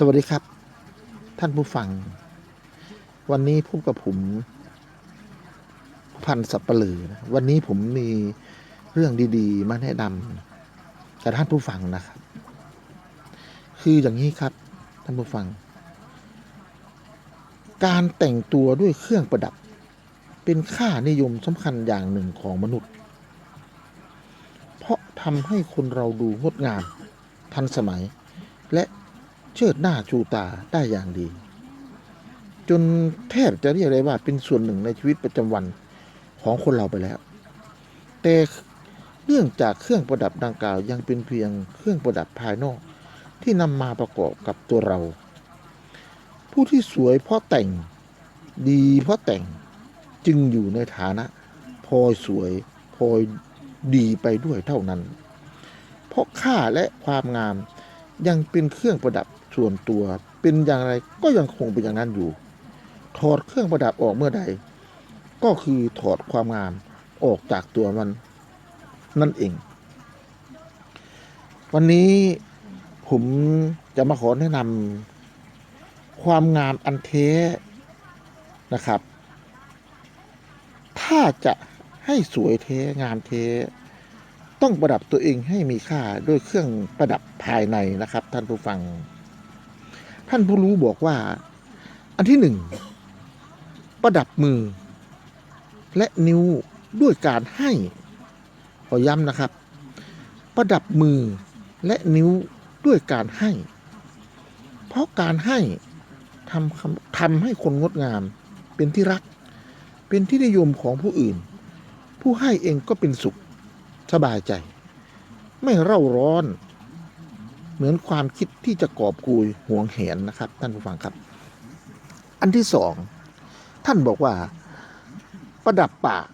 สวัสดีครับ ท่านผู้ฟัง วันนี้พบกับผม พันสับปะลือนะวันนี้ผมมีเรื่องดี ๆ มาแนะนำกับท่านผู้ฟังนะครับ คืออย่างนี้ครับ ท่านผู้ฟัง การแต่งตัวด้วยเครื่องประดับ เป็นค่านิยมสำคัญอย่างหนึ่งของมนุษย์ เพราะทำให้คนเราดูงดงาม ทันสมัยและ เชิดหน้าชูตาได้อย่างดี จนแทบจะเรียกได้ว่าเป็นส่วนหนึ่งในชีวิตประจำวันของคนเราไปแล้ว แต่เนื่องจากเครื่องประดับดังกล่าวยังเป็นเพียงเครื่องประดับภายนอก ที่นำมาประกอบกับตัวเรา ผู้ที่สวยเพราะแต่งดีเพราะแต่งจึงอยู่ในฐานะพลอยสวยพลอยดีไปด้วยเท่านั้น เพราะค่าและความงามยังเป็นเครื่องประดับ ส่วนตัวเป็นอย่างไรก็ยังคงเป็นอย่างนั้นอยู่ ถอดเครื่องประดับออกเมื่อใด ก็คือถอดความงามออกจากตัวมันนั่นเอง วันนี้ผมจะมาขอแนะนำความงามอันเท้นะครับ ถ้าจะให้สวยเท้งามเท้ต้องประดับตัวเองให้มีค่าด้วยเครื่องประดับภายในนะครับ ท่านผู้ฟัง ท่านผู้รู้บอกว่า อันที่หนึ่งประดับมือ และนิ้วด้วยการให้ขอย้ำนะครับ ประดับมือและนิ้วด้วยการให้ เพราะการให้ทำทำให้คนงดงาม เป็นที่รัก เป็นที่นิยมของผู้อื่น ผู้ให้เองก็เป็นสุข สบายใจ ไม่เร่าร้อน เหมือนความคิดที่จะกอบกุยห่วงแหนนะครับท่านผู้ฟังครับ อันที่สองท่านบอกว่าประดับปาก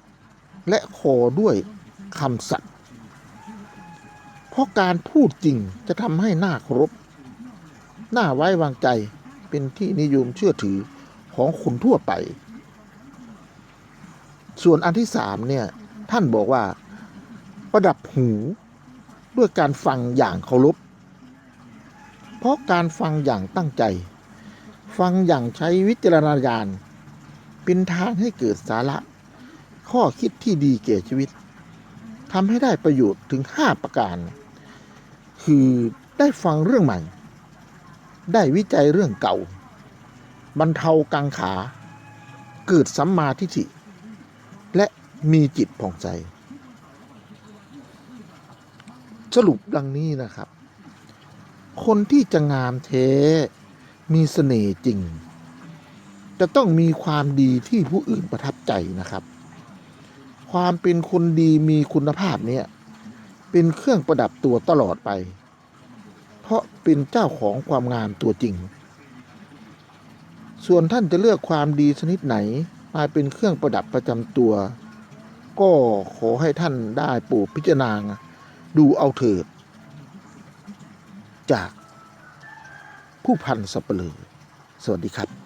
และคอด้วยคำสัตย์เพราะการพูดจริงจะทำให้หน้าเคารพหน้าไว้วางใจเป็นที่นิยมเชื่อถือของคนทั่วไป ส่วนอันที่สามเนี่ยท่านบอกว่าประดับหูด้วยการฟังอย่างเคารพ เพราะการฟังอย่างตั้งใจ ฟังอย่างใช้วิจารณญาณเป็นทางให้เกิดสาระ ข้อคิดที่ดีแก่ชีวิตทำให้ได้ประโยชน์ถึง 5 ประการ คือได้ฟังเรื่องใหม่ ได้วิจัยเรื่องเก่า บรรเทากังขา เกิดสัมมาทิฏฐิ และมีจิตผ่องใสสรุปดังนี้นะครับ คนที่จะงามเทมีเสน่ห์จริง จะต้องมีความดีที่ผู้อื่นประทับใจนะครับ ความเป็นคนดีมีคุณภาพเนี่ยเป็นเครื่องประดับตัวตลอดไป เพราะเป็นเจ้าของความงามตัวจริง ส่วนท่านจะเลือกความดีชนิดไหนมาเป็นเครื่องประดับประจำตัว ก็ขอให้ท่านได้โปรดพิจารณาดูเอาเถิด จากผู้พันสับเปลือสวัสดีครับ